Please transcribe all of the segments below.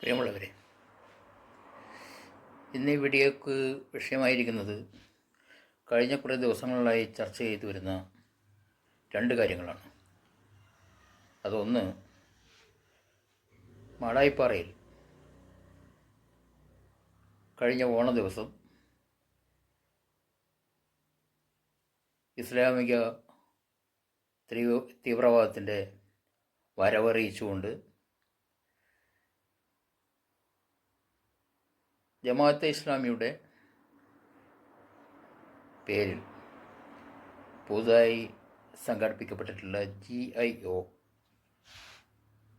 പ്രിയമുള്ളവരെ ഇന്ന് ഈ വീഡിയോക്ക് വിഷയമായിരിക്കുന്നത് കഴിഞ്ഞ കുറേ ദിവസങ്ങളിലായി ചർച്ച ചെയ്തു വരുന്ന രണ്ട് കാര്യങ്ങളാണ്. അതൊന്ന് മാടായിപ്പാറയിൽ കഴിഞ്ഞ ഓണ ദിവസം ഇസ്ലാമിക തീവ്ര തീവ്രവാദത്തിന്റെ വരവറിയിച്ചുകൊണ്ട് ജമാഅത്തെ ഇസ്ലാമിയുടെ പേരിൽ പുതുതായി സംഘടിപ്പിക്കപ്പെട്ടിട്ടുള്ള ജി ഐ ഒ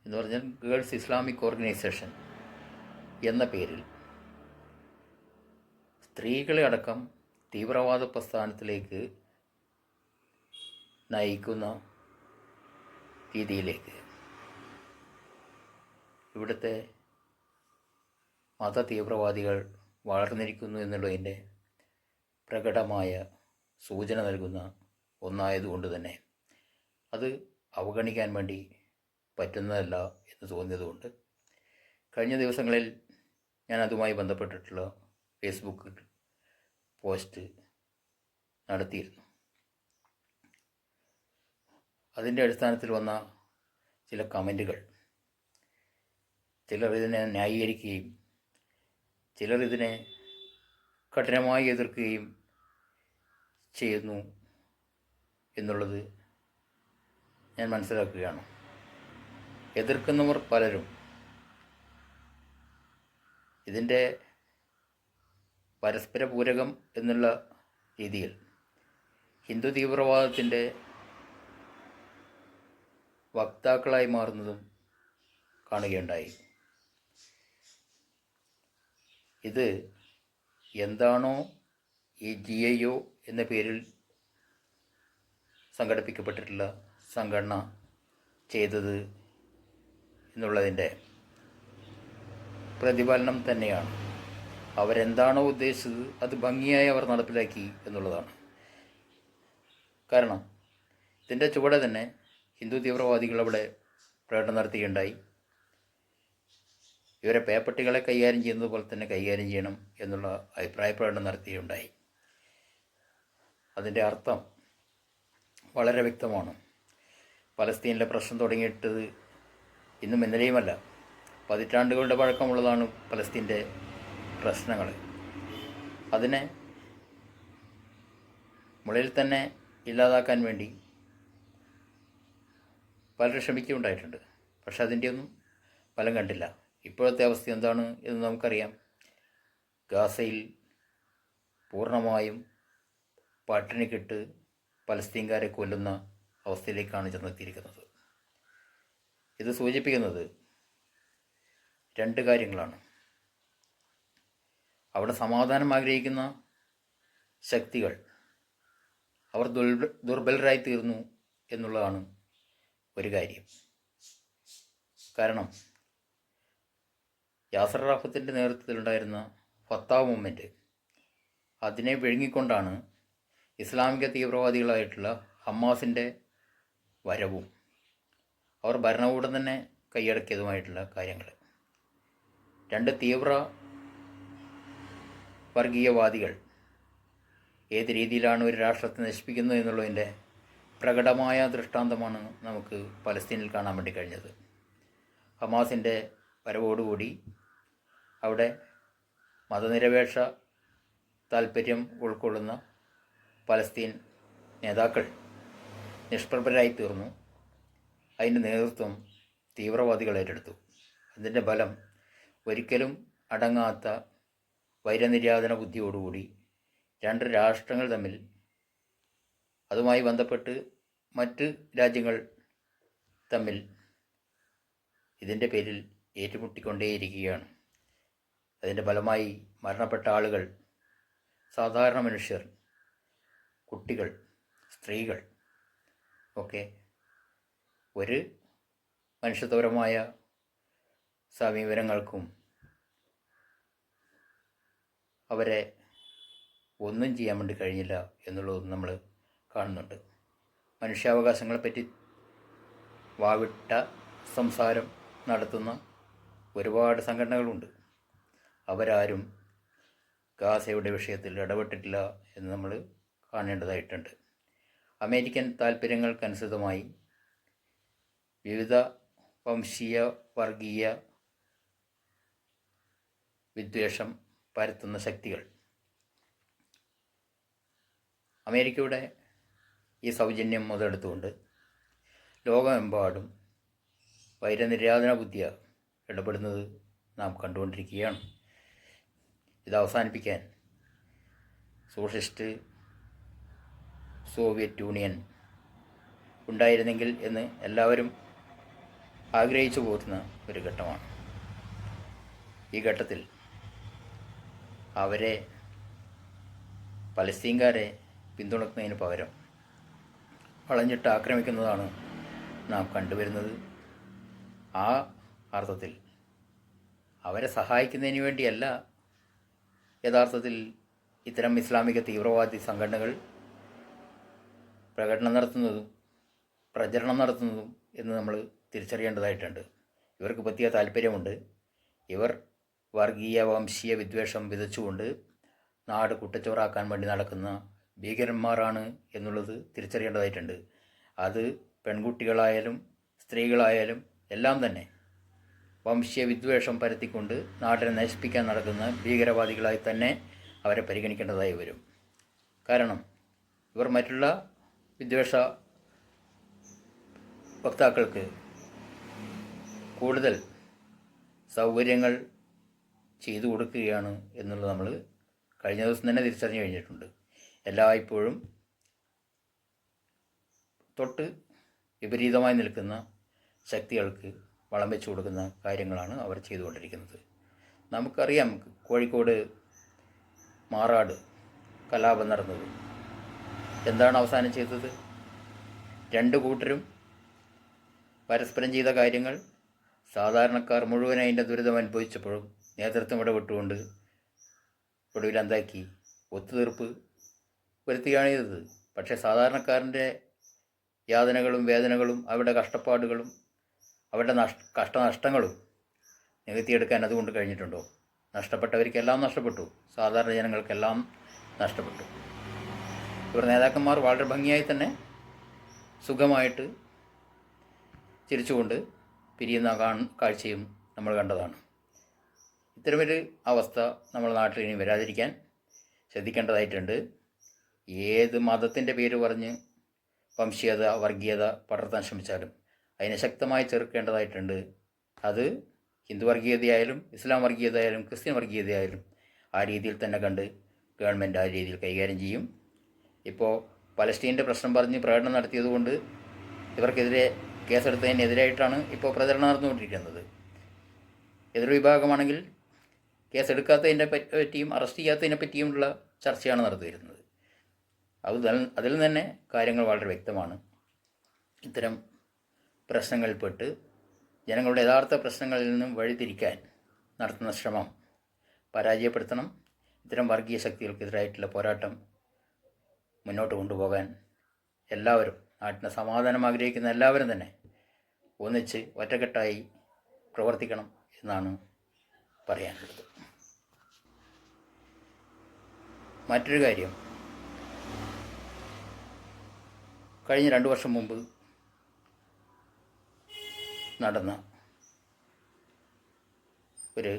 എന്ന് പറഞ്ഞാൽ ഗേൾസ് ഇസ്ലാമിക് ഓർഗനൈസേഷൻ എന്ന പേരിൽ സ്ത്രീകളെ അടക്കം തീവ്രവാദ പ്രസ്ഥാനത്തിലേക്ക് നയിക്കുന്ന രീതിയിലേക്ക് ഇവിടുത്തെ മത തീവ്രവാദികൾ വളർന്നിരിക്കുന്നു എന്നുള്ളതിന്റെ പ്രകടമായ സൂചന നൽകുന്ന ഒന്നായതുകൊണ്ട് തന്നെ അത് അവഗണിക്കാൻ വേണ്ടി പറ്റുന്നതല്ല എന്ന് തോന്നിയതുകൊണ്ട് കഴിഞ്ഞ ദിവസങ്ങളിൽ ഞാൻ അതുമായി ബന്ധപ്പെട്ടിട്ടുള്ള ഫേസ്ബുക്ക് പോസ്റ്റ് നടത്തിയിരുന്നു. അതിന്റെ അടിസ്ഥാനത്തിൽ വന്ന ചില കമന്റുകൾ. ചിലർ ഇതിനെ ന്യായീകരിക്കുകയും ചിലർ ഇതിനെ കഠിനമായി എതിർക്കുകയും ചെയ്യുന്നു എന്നുള്ളത് ഞാൻ മനസ്സിലാക്കുകയാണ്. എതിർക്കുന്നവർ പലരും ഇതിന്റെ പരസ്പര പൂരകം എന്നുള്ള രീതിയിൽ ഹിന്ദു തീവ്രവാദത്തിന്റെ വക്താക്കളായി മാറുന്നതും കാണുകയുണ്ടായി. ഇത് എന്താണോ ഈ ജി ഐ ഒ എന്ന പേരിൽ സംഘടിപ്പിക്കപ്പെട്ടിട്ടുള്ള സംഘടന ചെയ്തത് എന്നുള്ളതിന്റെ പ്രതിഫലനം തന്നെയാണ്. അവരെന്താണോ ഉദ്ദേശിച്ചത് അത് ഭംഗിയായി അവർ നടപ്പിലാക്കി എന്നുള്ളതാണ്. കാരണം ഇതിന്റെ ചുവടെ തന്നെ ഹിന്ദു തീവ്രവാദികൾ അവിടെ പ്രകടനം നടത്തുകയുണ്ടായി. ഇവരെ പേപ്പട്ടികളെ കൈകാര്യം ചെയ്യുന്നത് പോലെ തന്നെ കൈകാര്യം ചെയ്യണം എന്നുള്ള അഭിപ്രായ പ്രകടനം നടത്തുകയുണ്ടായി അതിന്റെ അർത്ഥം വളരെ വ്യക്തമാണ്. പലസ്തീനിലെ പ്രശ്നം തുടങ്ങിയിട്ടത് ഇന്നും ഇന്നലെയുമല്ല. പതിറ്റാണ്ടുകളുടെ പഴക്കമുള്ളതാണ് പലസ്തീന്റെ പ്രശ്നങ്ങൾ. അതിനെ മുളയിൽ തന്നെ ഇല്ലാതാക്കാൻ വേണ്ടി പലരും ശ്രമിക്കുകയുണ്ടായിട്ടുണ്ട്. പക്ഷെ അതിന്റെയൊന്നും ഫലം കണ്ടില്ല. ഇപ്പോഴത്തെ അവസ്ഥ എന്താണ് എന്ന് നമുക്കറിയാം. ഗാസയിൽ പൂർണമായും പട്ടിണിക്കിട്ട് പലസ്തീൻകാരെ കൊല്ലുന്ന അവസ്ഥയിലേക്കാണ് ചെന്നെത്തിയിരിക്കുന്നത്. ഇത് സൂചിപ്പിക്കുന്നത് രണ്ട് കാര്യങ്ങളാണ്. അവിടെ സമാധാനം ആഗ്രഹിക്കുന്ന ശക്തികൾ അവർ ദുർബ ദുർബലരായി തീർന്നു എന്നുള്ളതാണ് ഒരു കാര്യം. കാരണം യാസർ റാഫത്തിന്റെ നേതൃത്വത്തിലുണ്ടായിരുന്ന ഫത്താവ് മൂവ്മെന്റ് അതിനെ വിഴുങ്ങിക്കൊണ്ടാണ് ഇസ്ലാമിക തീവ്രവാദികളായിട്ടുള്ള ഹമാസിന്റെ വരവും അവർ ഭരണകൂടം തന്നെ കൈയടക്കിയതുമായിട്ടുള്ള കാര്യങ്ങൾ. രണ്ട് തീവ്ര വർഗീയവാദികൾ ഏത് രീതിയിലാണ് ഒരു രാഷ്ട്രത്തെ നശിപ്പിക്കുന്നത് എന്നുള്ളതിന്റെ പ്രകടമായ ദൃഷ്ടാന്തമാണ് നമുക്ക് പലസ്തീനിൽ കാണാൻ വേണ്ടി കഴിഞ്ഞത്. ഹമാസിന്റെ വരവോടുകൂടി അവിടെ മതനിരപേക്ഷ താല്പര്യം ഉൾക്കൊള്ളുന്ന പലസ്തീൻ നേതാക്കൾ നിഷ്പ്രഭരായി തീർന്നു. അതിന്റെ നേതൃത്വം തീവ്രവാദികൾ ഏറ്റെടുത്തു. അതിന്റെ ഫലം ഒരിക്കലും അടങ്ങാത്ത വൈരനിര്യാതന ബുദ്ധിയോടുകൂടി രണ്ട് രാഷ്ട്രങ്ങൾ തമ്മിൽ അതുമായി ബന്ധപ്പെട്ട് മറ്റ് രാജ്യങ്ങൾ തമ്മിൽ ഇതിന്റെ പേരിൽ ഏറ്റുമുട്ടിക്കൊണ്ടേയിരിക്കുകയാണ്. അതിന്റെ ഫലമായി മരണപ്പെട്ട ആളുകൾ സാധാരണ മനുഷ്യർ കുട്ടികൾ സ്ത്രീകൾ ഒക്കെ ഒരു മനുഷ്യത്വപരമായ സമീപനങ്ങൾക്കും അവരെ ഒന്നും ചെയ്യാൻ വേണ്ടി കഴിഞ്ഞില്ല എന്നുള്ളത് നമ്മൾ കാണുന്നുണ്ട്. മനുഷ്യാവകാശങ്ങളെപ്പറ്റി വാവിട്ട സംസാരം നടത്തുന്ന ഒരുപാട് സംഘടനകളുണ്ട്. അവരാരും ഗാസയുടെ വിഷയത്തിൽ ഇടപെട്ടിട്ടില്ല എന്ന് നമ്മൾ കാണേണ്ടതായിട്ടുണ്ട്. അമേരിക്കൻ താല്പര്യങ്ങൾക്കനുസൃതമായി വിവിധ വംശീയ വർഗീയ വിദ്വേഷം പരത്തുന്ന ശക്തികൾ. അമേരിക്കയുടെ ഈ സൗജന്യം മുതലെടുത്തുകൊണ്ട് ലോകമെമ്പാടും വൈരനിര്യാതന ബുദ്ധിയ ഇടപെടുന്നത് നാം കണ്ടുകൊണ്ടിരിക്കുകയാണ്. ഇത് അവസാനിപ്പിക്കാൻ സോഷ്യലിസ്റ്റ് സോവിയറ്റ് യൂണിയൻ ഉണ്ടായിരുന്നെങ്കിൽ എന്ന് എല്ലാവരും ആഗ്രഹിച്ചു പോരുന്ന ഒരു ഘട്ടമാണ്. ഈ ഘട്ടത്തിൽ അവരെ പലസ്തീൻകാരെ പിന്തുണക്കുന്നതിന് പകരം വളഞ്ഞിട്ട് ആക്രമിക്കുന്നതാണ് നാം കണ്ടുവരുന്നത്. ആ അർത്ഥത്തിൽ. അവരെ സഹായിക്കുന്നതിന് വേണ്ടിയല്ല യഥാർത്ഥത്തിൽ ഇത്തരം ഇസ്ലാമിക തീവ്രവാദി സംഘടനകൾ പ്രകടനം നടത്തുന്നതും പ്രചരണം നടത്തുന്നതും എന്ന് നമ്മൾ തിരിച്ചറിയേണ്ടതായിട്ടുണ്ട്. ഇവർക്ക് പറ്റിയ താല്പര്യമുണ്ട്. ഇവർ വർഗീയ വംശീയ വിദ്വേഷം വിതച്ചുകൊണ്ട് നാട് കുട്ടച്ചോറാക്കാൻ വേണ്ടി നടക്കുന്ന ഭീകരന്മാരാണ് എന്നുള്ളത് തിരിച്ചറിയേണ്ടതായിട്ടുണ്ട്. അത് പെൺകുട്ടികളായാലും സ്ത്രീകളായാലും എല്ലാം തന്നെ വംശീയ വിദ്വേഷം പരത്തിക്കൊണ്ട് നാടിനെ നശിപ്പിക്കാൻ നടക്കുന്ന ഭീകരവാദികളായി തന്നെ അവരെ പരിഗണിക്കേണ്ടതായി വരും. കാരണം ഇവർ മറ്റുള്ള വിദ്വേഷ വക്താക്കൾക്ക് കൂടുതൽ സൗകര്യങ്ങൾ ചെയ്തു കൊടുക്കുകയാണ് എന്നുള്ളത് നമ്മൾ കഴിഞ്ഞ ദിവസം തന്നെ തിരിച്ചറിഞ്ഞു കഴിഞ്ഞിട്ടുണ്ട്. എല്ലായ്പ്പോഴും തൊട്ട് വിപരീതമായി നിൽക്കുന്ന ശക്തികൾക്ക് വളം വെച്ചു കൊടുക്കുന്ന കാര്യങ്ങളാണ് അവർ ചെയ്തുകൊണ്ടിരിക്കുന്നത്. നമുക്കറിയാം കോഴിക്കോട് മാറാട് കലാപം നടന്നത്. എന്താണ് അവസാനം ചെയ്തത്? രണ്ട് കൂട്ടരും പരസ്പരം ചെയ്ത കാര്യങ്ങൾ സാധാരണക്കാർ മുഴുവൻ അതിന്റെ ദുരിതം അനുഭവിച്ചപ്പോഴും നേതൃത്വം ഇടപെട്ടുകൊണ്ട് ഒടുവിൽ എന്താക്കി? ഒത്തുതീർപ്പ് വരുത്തുകയാണ് ചെയ്തത്. പക്ഷേ സാധാരണക്കാരന്റെ യാതനകളും വേദനകളും അവരുടെ കഷ്ടപ്പാടുകളും അവരുടെ നഷ് കഷ്ടനഷ്ടങ്ങളും നികത്തിയെടുക്കാൻ അതുകൊണ്ട് കഴിഞ്ഞിട്ടുണ്ടോ? നഷ്ടപ്പെട്ടവർക്കെല്ലാം നഷ്ടപ്പെട്ടു. സാധാരണ ജനങ്ങൾക്കെല്ലാം നഷ്ടപ്പെട്ടു. ഇവർ നേതാക്കന്മാർ വളരെ ഭംഗിയായി തന്നെ സുഖമായിട്ട് ചിരിച്ചുകൊണ്ട് പിരിയുന്ന കാഴ്ചയും നമ്മൾ കണ്ടതാണ്. ഇത്തരമൊരു അവസ്ഥ നമ്മുടെ നാട്ടിൽ ഇനി വരാതിരിക്കാൻ ശ്രദ്ധിക്കേണ്ടതായിട്ടുണ്ട്. ഏത് മതത്തിന്റെ പേര് പറഞ്ഞ് വംശീയത വർഗീയത പടർത്താൻ ശ്രമിച്ചാലും അതിനെ ശക്തമായി ചെറുക്കേണ്ടതായിട്ടുണ്ട്. അത് ഹിന്ദു വർഗീയതയായാലും ഇസ്ലാം വർഗീയതയായാലും ക്രിസ്ത്യൻ വർഗീയതയായാലും ആ രീതിയിൽ തന്നെ കണ്ട് ഗവൺമെന്റ് ആ രീതിയിൽ കൈകാര്യം ചെയ്യും. ഇപ്പോൾ പലസ്തീന്റെ പ്രശ്നം പറഞ്ഞ് പ്രകടനം നടത്തിയതുകൊണ്ട് ഇവർക്കെതിരെ കേസെടുത്തതിനെതിരായിട്ടാണ് ഇപ്പോൾ പ്രചരണം നടന്നുകൊണ്ടിരിക്കുന്നത്. എതിർ വിഭാഗമാണെങ്കിൽ കേസെടുക്കാത്തതിനെ പറ്റി- പറ്റിയും അറസ്റ്റ് ചെയ്യാത്തതിനെ പറ്റിയുമുള്ള ചർച്ചയാണ് നടത്തിയിരുന്നത് അത് അതിൽ തന്നെ കാര്യങ്ങൾ വളരെ വ്യക്തമാണ്. ഇത്തരം പ്രശ്നങ്ങളിൽപ്പെട്ട് ജനങ്ങളുടെ യഥാർത്ഥ പ്രശ്നങ്ങളിൽ നിന്നും വഴിതിരിക്കാൻ നടത്തുന്ന ശ്രമം പരാജയപ്പെടുത്തണം. ഇത്തരം വർഗീയ ശക്തികൾക്കെതിരായിട്ടുള്ള പോരാട്ടം മുന്നോട്ട് കൊണ്ടുപോകാൻ എല്ലാവരും നാട്ടിന് സമാധാനം ആഗ്രഹിക്കുന്ന എല്ലാവരും തന്നെ ഒന്നിച്ച് ഒറ്റക്കെട്ടായി പ്രവർത്തിക്കണം എന്നാണ് പറയാനുള്ളത്. മറ്റൊരു കാര്യം. കഴിഞ്ഞ രണ്ട് വർഷം മുമ്പ് നടന്ന ഒരു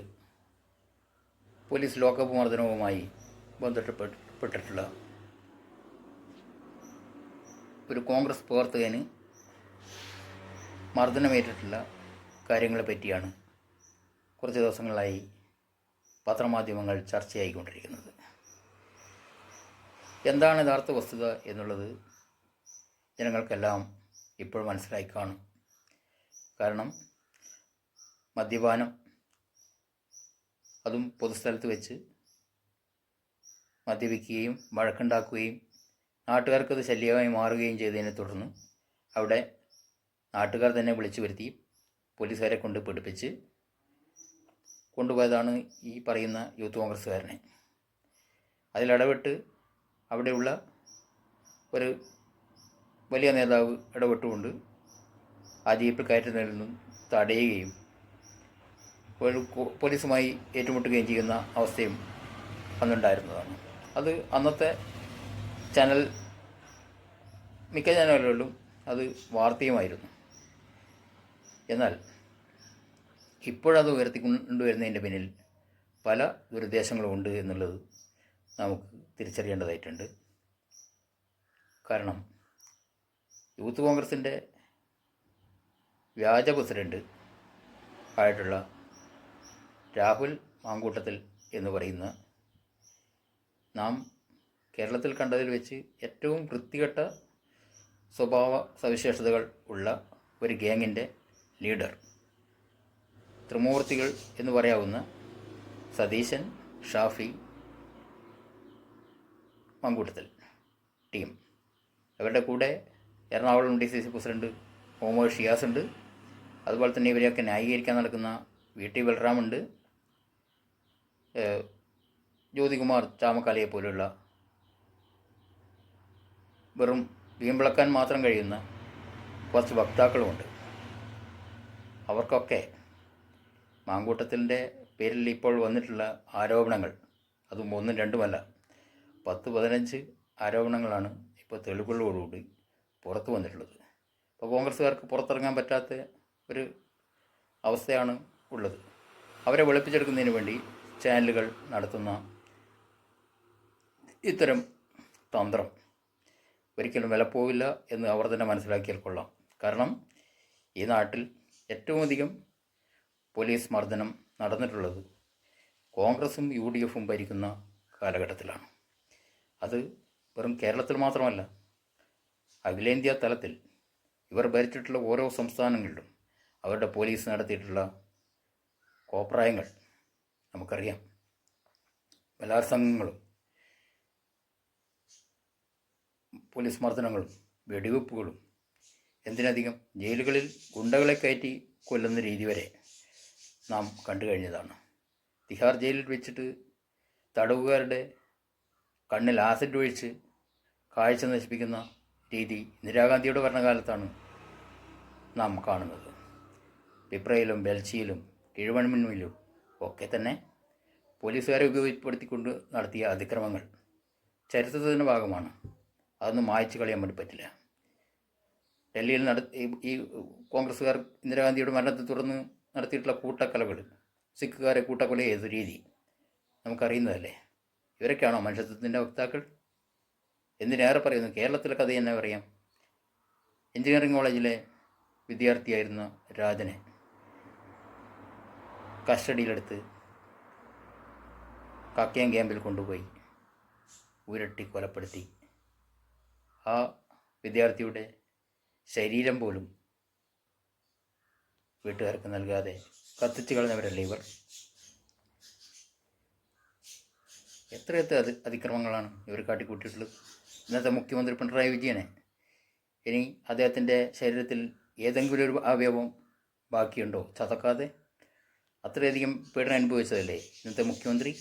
പോലീസ് ലോക്കപ്പ് മർദ്ദനവുമായി ബന്ധപ്പെട്ടിട്ടുള്ള ഒരു കോൺഗ്രസ് പ്രവർത്തകന് മർദ്ദനമേറ്റിട്ടുള്ള കാര്യങ്ങളെ പറ്റിയാണ് കുറച്ച് ദിവസങ്ങളായി പത്രമാധ്യമങ്ങൾ ചർച്ചയായിക്കൊണ്ടിരിക്കുന്നത്. എന്താണ് യഥാർത്ഥ വസ്തുത എന്നുള്ളത് ജനങ്ങൾക്കെല്ലാം ഇപ്പോൾ മനസ്സിലായി കാണും. കാരണം മദ്യപാനം അതും പൊതുസ്ഥലത്ത് വെച്ച് മദ്യപിക്കുകയും വഴക്കുണ്ടാക്കുകയും നാട്ടുകാർക്കത് ശല്യമായി മാറുകയും ചെയ്തതിനെ തുടർന്ന് അവിടെ നാട്ടുകാർ തന്നെ വിളിച്ചു വരുത്തി പോലീസുകാരെ കൊണ്ട് പിടിപ്പിച്ച് കൊണ്ടുപോയതാണ് ഈ പറയുന്ന യൂത്ത് കോൺഗ്രസ്സുകാരനെ. അതിലിടപെട്ട് അവിടെയുള്ള ഒരു വലിയ നേതാവ് ഇടപെട്ടുകൊണ്ട് ആ ജീപ്പിൽ കയറ്റി നിന്നും തടയുകയും പോലീസുമായി ഏറ്റുമുട്ടുകയും ചെയ്യുന്ന അവസ്ഥയും അന്നുണ്ടായിരുന്നതാണ്. അത് അന്നത്തെ ചാനൽ മിക്ക ചാനലുകളിലും അത് വാർത്തയുമായിരുന്നു. എന്നാൽ ഇപ്പോഴത് ഉയർത്തിക്കൊണ്ടുവരുന്നതിന്റെ പിന്നിൽ പല ദുരുദ്ദേശങ്ങളും ഉണ്ട് എന്നുള്ളത് നമുക്ക് തിരിച്ചറിയേണ്ടതായിട്ടുണ്ട്. കാരണം യൂത്ത് കോൺഗ്രസിന്റെ വ്യാജ ആയിട്ടുള്ള രാഹുൽ മാങ്കൂട്ടത്തിൽ എന്ന് പറയുന്ന നാം കേരളത്തിൽ കണ്ടതിൽ വെച്ച് ഏറ്റവും വൃത്തികെട്ട സ്വഭാവ സവിശേഷതകൾ ഉള്ള ഒരു ഗ്യാങ്ങിന്റെ ലീഡർ. ത്രിമൂർത്തികൾ എന്ന് പറയാവുന്ന സതീശൻ ഷാഫി മങ്കൂട്ടത്തിൽ ടീം. അവരുടെ കൂടെ Ernakulam D C C president Muhammad Shiyas ഉണ്ട്. അതുപോലെ തന്നെ ഇവരെയൊക്കെ ന്യായീകരിക്കാൻ നടക്കുന്ന വി ടി ബൽറാമുണ്ട്. ജ്യോതികുമാർ ചാമക്കാലയെ പോലുള്ള വെറും വീമ്പിളക്കാൻ മാത്രം കഴിയുന്ന കുറച്ച് വക്താക്കളുമുണ്ട്. അവർക്കൊക്കെ മാങ്കൂട്ടത്തിന്റെ പേരിൽ ഇപ്പോൾ വന്നിട്ടുള്ള ആരോപണങ്ങൾ അതും ഒന്നും രണ്ടുമല്ല പത്ത് പതിനഞ്ച് ആരോപണങ്ങളാണ് ഇപ്പോൾ തെളിവുകളോടുകൂടി പുറത്തു വന്നിട്ടുള്ളത്. ഇപ്പോൾ കോൺഗ്രസ്സുകാർക്ക് പുറത്തിറങ്ങാൻ പറ്റാത്ത ഒരു അവസ്ഥയാണ് ഉള്ളത്. അവരെ വെളുപ്പിച്ചെടുക്കുന്നതിന് വേണ്ടി ചാനലുകൾ നടത്തുന്ന ഇത്തരം തന്ത്രം ഒരിക്കലും വിലപ്പോവില്ല എന്ന് അവർ തന്നെ മനസ്സിലാക്കിയാൽ കൊള്ളാം. കാരണം ഈ നാട്ടിൽ ഏറ്റവും അധികം പോലീസ് മർദ്ദനം നടന്നിട്ടുള്ളത് കോൺഗ്രസും യു ഡി എഫും ഭരിക്കുന്ന കാലഘട്ടത്തിലാണ്. അത് വെറും കേരളത്തിൽ മാത്രമല്ല അഖിലേന്ത്യാ തലത്തിൽ ഇവർ ഭരിച്ചിട്ടുള്ള ഓരോ സംസ്ഥാനങ്ങളിലും അവരുടെ പോലീസ് നടത്തിയിട്ടുള്ള കോപ്രായങ്ങൾ നമുക്കറിയാം. ബലാത്സംഗങ്ങളും പോലീസ് മർദ്ദനങ്ങളും വെടിവെപ്പുകളും എന്തിനധികം ജയിലുകളിൽ ഗുണ്ടകളെ കയറ്റി കൊല്ലുന്ന രീതി വരെ നാം കണ്ടു കഴിഞ്ഞതാണ്. തിഹാർ ജയിലിൽ വെച്ചിട്ട് തടവുകാരുടെ കണ്ണിൽ ആസിഡ് ഒഴിച്ച് കാഴ്ച നശിപ്പിക്കുന്ന രീതി ഇന്ദിരാഗാന്ധിയുടെ ഭരണകാലത്താണ് നാം കാണുന്നത്. പിപ്രയിലും ബെൽച്ചിയിലും കിഴുവൺമിന്നിലും ഒക്കെ തന്നെ പോലീസുകാരെ ഉപയോഗപ്പെടുത്തിക്കൊണ്ട് നടത്തിയ അതിക്രമങ്ങൾ ചരിത്രത്തിന്റെ ഭാഗമാണ്. അതൊന്നും മായ്ച്ചു കളയാൻ വേണ്ടി പറ്റില്ല. ഡൽഹിയിൽ നട ഈ- കോൺഗ്രസ്സുകാർ ഇന്ദിരാഗാന്ധിയുടെ മരണത്തെ തുടർന്ന് നടത്തിയിട്ടുള്ള കൂട്ടക്കൊലകൾ സിഖുകാരെ കൂട്ടക്കൊല ചെയ്ത രീതി നമുക്കറിയുന്നതല്ലേ? ഇവരൊക്കെയാണോ മനുഷ്യത്വത്തിന്റെ വക്താക്കൾ? എന്തിനേറെ പറയുന്നു? കേരളത്തിലെ കഥ തന്നെ പറയാം. എഞ്ചിനീയറിംഗ് കോളേജിലെ വിദ്യാർത്ഥിയായിരുന്ന രാജനെ കസ്റ്റഡിയിലെടുത്ത് കാക്കയം ക്യാമ്പിൽ കൊണ്ടുപോയി ഉരട്ടി കൊലപ്പെടുത്തി. ആ വിദ്യാർത്ഥിയുടെ ശരീരം പോലും വീട്ടുകാർക്ക് നൽകാതെ കത്തിച്ചു കളഞ്ഞവരല്ലേ ഇവർ? എത്രയെത്ര അതി അതിക്രമങ്ങളാണ് ഇവർ കാട്ടിക്കൂട്ടിയിട്ടുള്ളത്? ഇന്നത്തെ മുഖ്യമന്ത്രി പിണറായി വിജയനെ ഇനി അദ്ദേഹത്തിന്റെ ശരീരത്തിൽ ഏതെങ്കിലും ഒരു അവയവം ബാക്കിയുണ്ടോ? ചതക്കാതെ അത്രയധികം പീഡനം അനുഭവിച്ചതല്ലേ? ഇന്നത്തെ മുഖ്യമന്ത്രി?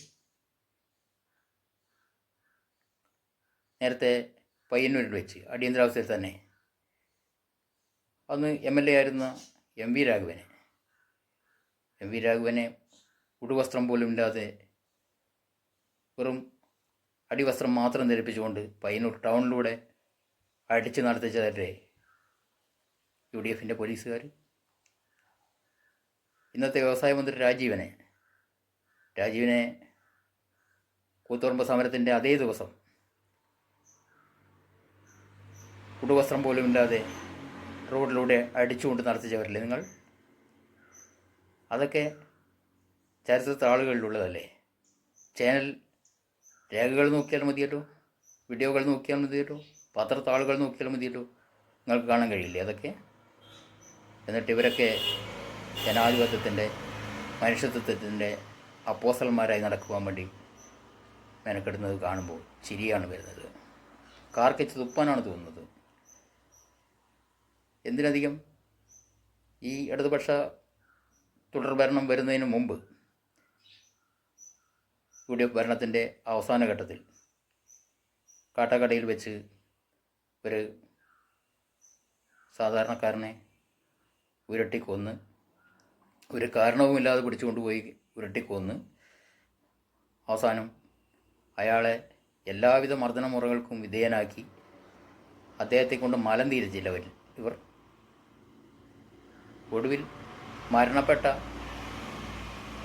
നേരത്തെ പയ്യന്നൂരിൽ വെച്ച് അടിയന്തരാവസ്ഥയിൽ തന്നെ. അന്ന് എം എൽ എ ആയിരുന്ന എം വി രാഘവനെ. എം വി രാഘവനെ ഉടുവസ്ത്രം പോലും ഇല്ലാതെ വെറും അടിവസ്ത്രം മാത്രം ധരിപ്പിച്ചുകൊണ്ട് പയ്യന്നൂർ ടൗണിലൂടെ അടിച്ചു നടത്തിച്ചതല്ലേ യു ഡി എഫിന്റെ പോലീസുകാർ ഇന്നത്തെ വ്യവസായ മന്ത്രി രാജീവനെ. രാജീവിനെ കൂത്തുപറമ്പ് സമരത്തിന്റെ അതേ ദിവസം ഉടുവസ്ത്രം പോലും ഇല്ലാതെ റോഡിലൂടെ അടിച്ചുകൊണ്ട് നടത്തിച്ചവരല്ലേ നിങ്ങൾ? അതൊക്കെ ചരിത്രത്തെ ആളുകളിലുള്ളതല്ലേ? ചാനൽ രേഖകൾ നോക്കിയാൽ മതിയല്ലോ വീഡിയോകൾ നോക്കിയാൽ മതിയല്ലോ പത്രത്താളുകൾ നോക്കിയാൽ മതിയല്ലോ നിങ്ങൾക്ക് കാണാൻ കഴിയില്ലേ അതൊക്കെ? എന്നിട്ട് ഇവരൊക്കെ ജനാധിപത്യത്തിന്റെ മനുഷ്യത്വത്തിന്റെ അപ്പോസൽമാരായി നടക്കുവാൻ വേണ്ടി മെനക്കെടുന്നത് കാണുമ്പോൾ ചിരിയാണ് വരുന്നത്. കാർക്കിച്ച് തുപ്പാനാണ് തോന്നുന്നത്. എന്തിനധികം ഈ ഇടതുപക്ഷ തുടർഭരണം വരുന്നതിന് മുമ്പ് യു ഡി എഫ് ഭരണത്തിന്റെ അവസാന ഘട്ടത്തിൽ കാട്ടാക്കടയിൽ വെച്ച് ഒരു സാധാരണക്കാരനെ ഉരുട്ടി കൊന്ന് ഒരു കാരണവുമില്ലാതെ പിടിച്ചുകൊണ്ടുപോയി ഉരുട്ടിക്കൊന്ന്. അവസാനം അയാളെ എല്ലാവിധ മർദ്ദന മുറകൾക്കും വിധേയനാക്കി അദ്ദേഹത്തെ കൊണ്ട് മലം തീരിച്ചില്ല അവരിൽ ഇവർ ഒടുവിൽ മരണപ്പെട്ട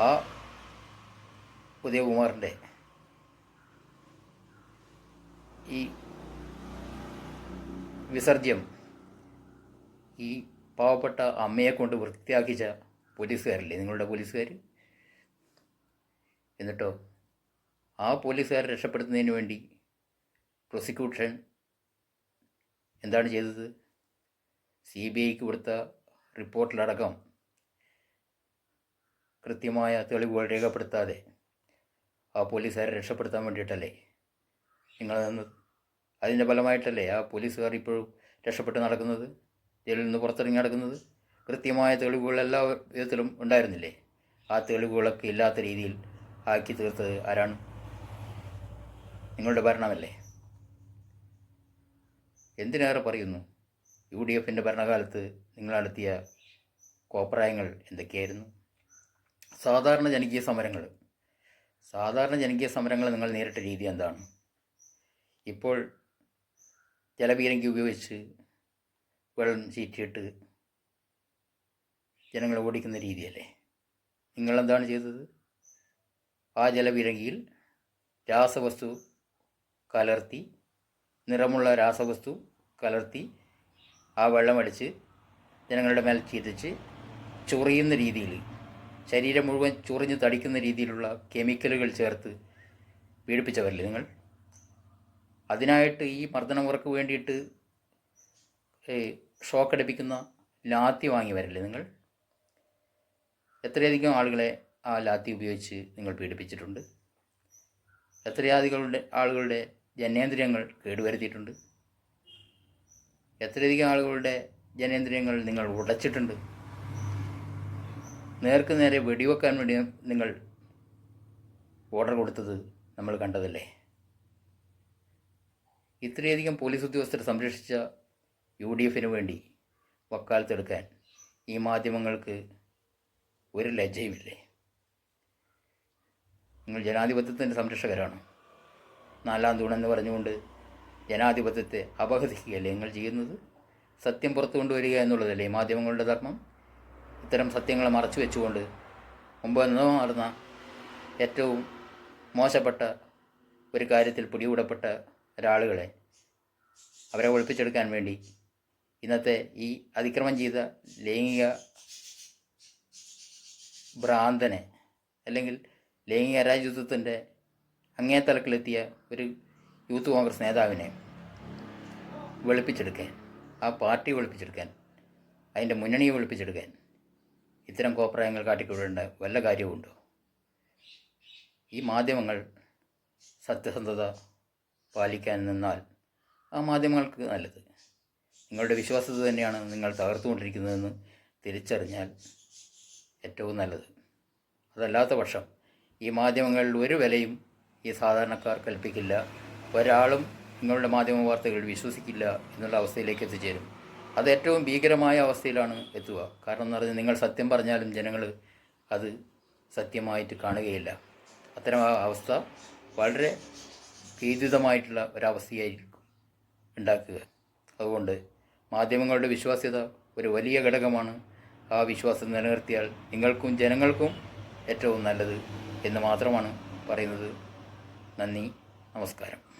ആ ഉദയകുമാറിന്റെ ഈ വിസർജ്യം ഈ പാവപ്പെട്ട അമ്മയെ കൊണ്ട് വൃത്തിയാക്കിച്ച പോലീസുകാരില്ലേ? നിങ്ങളുടെ പോലീസുകാർ എന്നിട്ടോ? ആ പോലീസുകാരെ രക്ഷപ്പെടുത്തുന്നതിന് വേണ്ടി പ്രോസിക്യൂഷൻ എന്താണ് ചെയ്തത്? സി ബി ഐക്ക് കൊടുത്ത റിപ്പോർട്ടിലടക്കം കൃത്യമായ തെളിവുകൾ രേഖപ്പെടുത്താതെ ആ പോലീസുകാരെ രക്ഷപ്പെടുത്താൻ വേണ്ടിയിട്ടല്ലേ? നിങ്ങൾ അതിന്റെ ഫലമായിട്ടല്ലേ ആ പോലീസുകാർ ഇപ്പോഴും രക്ഷപ്പെട്ട് നടക്കുന്നത്? ജയിലിൽ നിന്ന് പുറത്തിറങ്ങി നടക്കുന്നത്? കൃത്യമായ തെളിവുകൾ എല്ലാ വിധത്തിലും ഉണ്ടായിരുന്നില്ലേ? ആ തെളിവുകളൊക്കെ ഇല്ലാത്ത രീതിയിൽ ആക്കി തീർത്തത് ആരാണ്? നിങ്ങളുടെ ഭരണമല്ലേ? എന്തിനേറെ പറയുന്നു? യു ഡി എഫിന്റെ ഭരണകാലത്ത് നിങ്ങൾ നടത്തിയ കോപ്രായങ്ങൾ എന്തൊക്കെയായിരുന്നു? സാധാരണ ജനകീയ സമരങ്ങൾ. സാധാരണ ജനകീയ സമരങ്ങൾ നിങ്ങൾ നേരിട്ട രീതി എന്താണ്? ഇപ്പോൾ ജലപീരങ്കി ഉപയോഗിച്ച് വെള്ളം ചീറ്റിയിട്ട് ജനങ്ങളെ ഓടിക്കുന്ന രീതിയല്ലേ? നിങ്ങളെന്താണ് ചെയ്തത്? ആ ജലവിരങ്കിയിൽ രാസവസ്തു കലർത്തി നിറമുള്ള രാസവസ്തു കലർത്തി ആ വെള്ളം വെള്ളമടിച്ച് ജനങ്ങളുടെ മേൽ ചീറ്റിച്ച് ചൊറിയുന്ന രീതിയിൽ ശരീരം മുഴുവൻ ചൊറിഞ്ഞ് തടിക്കുന്ന രീതിയിലുള്ള കെമിക്കലുകൾ ചേർത്ത് പീഡിപ്പിച്ചവരല്ലേ നിങ്ങൾ? അതിനായിട്ട് ഈ മർദ്ദനമുറക്ക് വേണ്ടിയിട്ട് ഷോക്ക് അടിപ്പിക്കുന്ന ലാത്തി വാങ്ങി വരല്ലേ നിങ്ങൾ? എത്രയധികം ആളുകളെ ആ ലാത്തി ഉപയോഗിച്ച് നിങ്ങൾ പീഡിപ്പിച്ചിട്ടുണ്ട്? എത്രയധികളുടെ ആളുകളുടെ ജനേന്ദ്രിയങ്ങൾ കേടുവരുത്തിയിട്ടുണ്ട്? എത്രയധികം ആളുകളുടെ ജനേന്ദ്രിയങ്ങൾ നിങ്ങൾ ഉടച്ചിട്ടുണ്ട്? നേർക്ക് നേരെ വെടിവെക്കാൻ വേണ്ടി നിങ്ങൾ ഓർഡർ കൊടുത്തത് നമ്മൾ കണ്ടതല്ലേ? ഇത്രയധികം പോലീസ് ഉദ്യോഗസ്ഥരെ സംരക്ഷിച്ച യു ഡി എഫിന് വേണ്ടി വക്കാലത്തെടുക്കാൻ ഈ മാധ്യമങ്ങൾക്ക് ഒരു ലജ്ജയുമില്ലേ? നിങ്ങൾ ജനാധിപത്യത്തിന്റെ സംരക്ഷകരാണ്? നാലാം തൂണെന്ന് പറഞ്ഞുകൊണ്ട് ജനാധിപത്യത്തെ അപഹസിക്കുകയല്ലേ നിങ്ങൾ ചെയ്യുന്നത്? സത്യം പുറത്തു കൊണ്ടുവരിക എന്നുള്ളതല്ലേ മാധ്യമങ്ങളുടെ ധർമ്മം? ഇത്തരം സത്യങ്ങളെ മറച്ചു വെച്ചുകൊണ്ട് മുമ്പ് എന്നോ നടന്ന ഏറ്റവും മോശപ്പെട്ട ഒരു കാര്യത്തിൽ പിടികൂടപ്പെട്ട ഒരാളുകളെ അവരെ ഒളിപ്പിച്ചെടുക്കാൻ വേണ്ടി ഇന്നത്തെ ഈ അതിക്രമം ചെയ്ത ലൈംഗിക ഭ്രാന്തനെ അല്ലെങ്കിൽ ലൈംഗിക അരാജകത്വത്തിന്റെ അങ്ങേ തലക്കിലെത്തിയ ഒരു യൂത്ത് കോൺഗ്രസ് നേതാവിനെ വെളുപ്പിച്ചെടുക്കാൻ ആ പാർട്ടി വെളുപ്പിച്ചെടുക്കാൻ അതിന്റെ മുന്നണിയെ വെളുപ്പിച്ചെടുക്കാൻ ഇത്തരം കോപ്രായങ്ങൾ കാട്ടിക്കൊള്ളേണ്ട വല്ല കാര്യവുമുണ്ടോ? ഈ മാധ്യമങ്ങൾ സത്യസന്ധത പാലിക്കാൻ നിന്നാൽ ആ മാധ്യമങ്ങൾക്ക് നല്ലത്. നിങ്ങളുടെ വിശ്വാസത തന്നെയാണ് നിങ്ങൾ തകർത്തുകൊണ്ടിരിക്കുന്നതെന്ന് തിരിച്ചറിഞ്ഞാൽ ഏറ്റവും നല്ലത്. അതല്ലാത്ത പക്ഷം ഈ മാധ്യമങ്ങളിൽ ഒരു വിലയും ഈ സാധാരണക്കാർ കൽപ്പിക്കില്ല. ഒരാളും നിങ്ങളുടെ മാധ്യമ വാർത്തകൾ വിശ്വസിക്കില്ല എന്നുള്ള അവസ്ഥയിലേക്ക് എത്തിച്ചേരും. അത് ഏറ്റവും ഭീകരമായ അവസ്ഥയിലാണ് എത്തുക. കാരണം എന്ന് പറഞ്ഞാൽ നിങ്ങൾ സത്യം പറഞ്ഞാലും ജനങ്ങൾ അത് സത്യമായിട്ട് കാണുകയില്ല. അത്തരം അവസ്ഥ വളരെ ഭീതിതമായിട്ടുള്ള ഒരവസ്ഥയായിരിക്കും ഉണ്ടാക്കുക. അതുകൊണ്ട് മാധ്യമങ്ങളുടെ വിശ്വാസ്യത ഒരു വലിയ ഘടകമാണ് ആ വിശ്വാസം നിലനിർത്തിയാൽ നിങ്ങൾക്കും ജനങ്ങൾക്കും ഏറ്റവും നല്ലത് എന്ന് മാത്രമാണ് പറയുന്നത്. നന്ദി. നമസ്കാരം.